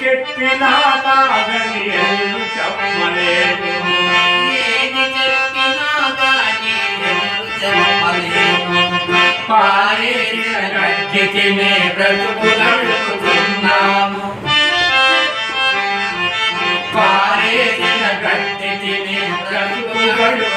చెప్పినా కాదని ఎల్లు చెప్పలేను ఏది చెప్పినా గాని బ్రతుకు నడుపుతున్నాము బ్రతుకు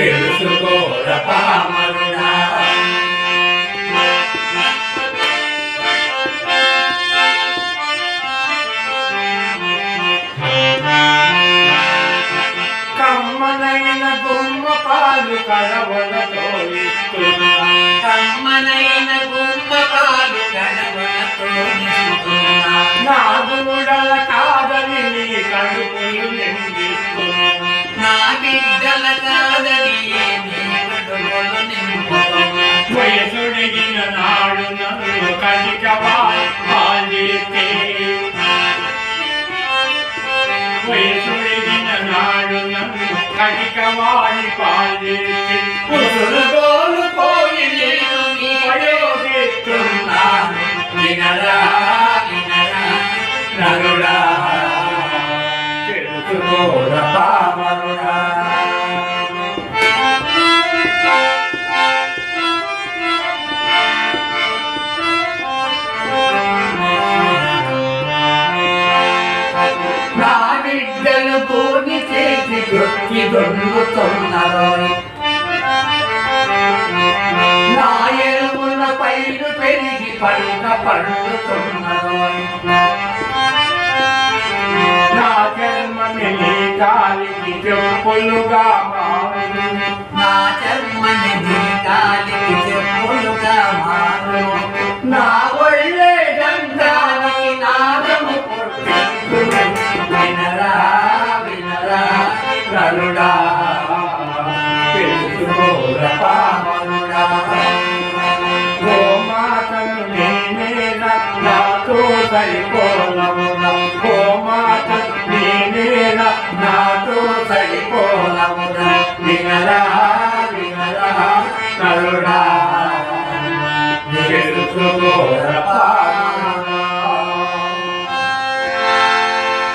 తెలుసుకోర పామరుడా కమ్మనైన గుమ్మ పాలు కడవలతో ఇస్తున్నా కమ్మనైన గుమ్మ పాలు గడవలతో నిండుతున్నా. నాదుడల కాదని నీ కడుపులు నిందిస్తున్నా నా బిడ్డల కాదని கழிக்கவாய் வாழ்ந்திருக்கேன் கழிக்கவாய் வாழ்ந்திருக்கேன் దొక్కి దొంగుతున్నారు నా ఎరువుల పైరు పెరిగి పంట పండుతున్నరోయ్. నా జన్మని నీ కాలికి చెప్పులుగా తెలుసుకోర పామరుడా గోమాతను నేనేనా నాతో సరిపోలవునా గోమాతను నేనేనా నాతో సరిపోలవునా వినరా వినరా నరుడా తెలుసుకోర పామరుడా